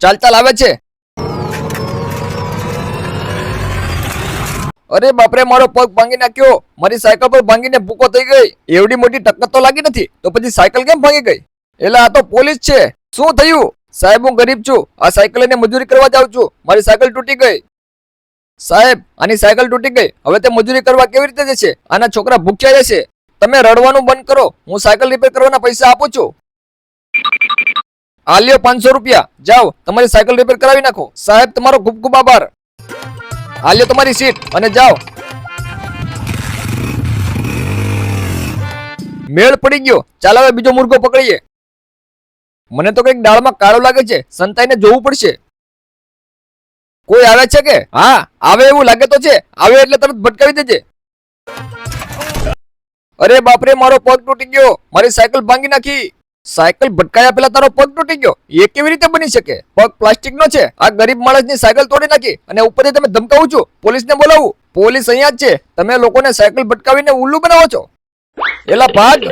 ચાલ ચાલ આવે છે? અરે બાપરે, મારો પગ ભાંગી નાખ્યો. મારી સાયકલ પર ભાંગીને ભૂકો થઈ ગઈ. એવડી મોટી ટક્કર તો લાગી નથી. તો પછી સાયકલ કેમ ભાંગી ગઈ? એટલે આ તો પોલીસ છે. શું થયું? સાહેબ, હું ગરીબ છું. આ સાયકલ લઈને મજૂરી કરવા જાઉં છું. મારી સાયકલ તૂટી ગઈ. સાહેબ, આની સાયકલ તૂટી ગઈ. હવે તે મજૂરી કરવા કેવી રીતે જશે? આના છોકરા ભૂખ્યા જશે તમે રડવાનું બંધ કરો. હું સાયકલ રિપેર કરવાના પૈસા આપું છું. આ લ્યો પાંચસો રૂપિયા. જાઓ, તમારી સાયકલ રિપેર કરાવી નાખો. સાહેબ, તમારો ખૂબ ખૂબ આભાર. આ લ્યો તમારી સીટ અને જાઓ. મેળ પડી ગયો. ચાલો હવે બીજો મુર્ગો પકડીએ. મને તો કંઈક દાળમાં કાળો લાગે છે. સંતાઈને જોવું પડશે. કોઈ આવે છે કે? હા, આવે એવું લાગે તો છે. આવે એટલે તરત ભટકાવી દેજે. અરે બાપરે, મારો પગ તૂટી ગયો. મારી સાયકલ ભાંગી નાખી. સાયકલ ભટકાયા પેલા તારો પગ તૂટી ગયો. એ કેવી રીતે બની શકે? પગ પ્લાસ્ટિક નો છે. આ ગરીબ માણસની સાયકલ તોડી નાખી અને ઉપરથી તમે ધમકાવું છો. પોલીસને બોલાવું. પોલીસ અહીંયા જ છે. તમે લોકોને સાયકલ ભટકાવીને ઉલ્લુ બનાવો છો. એલા ભાગ.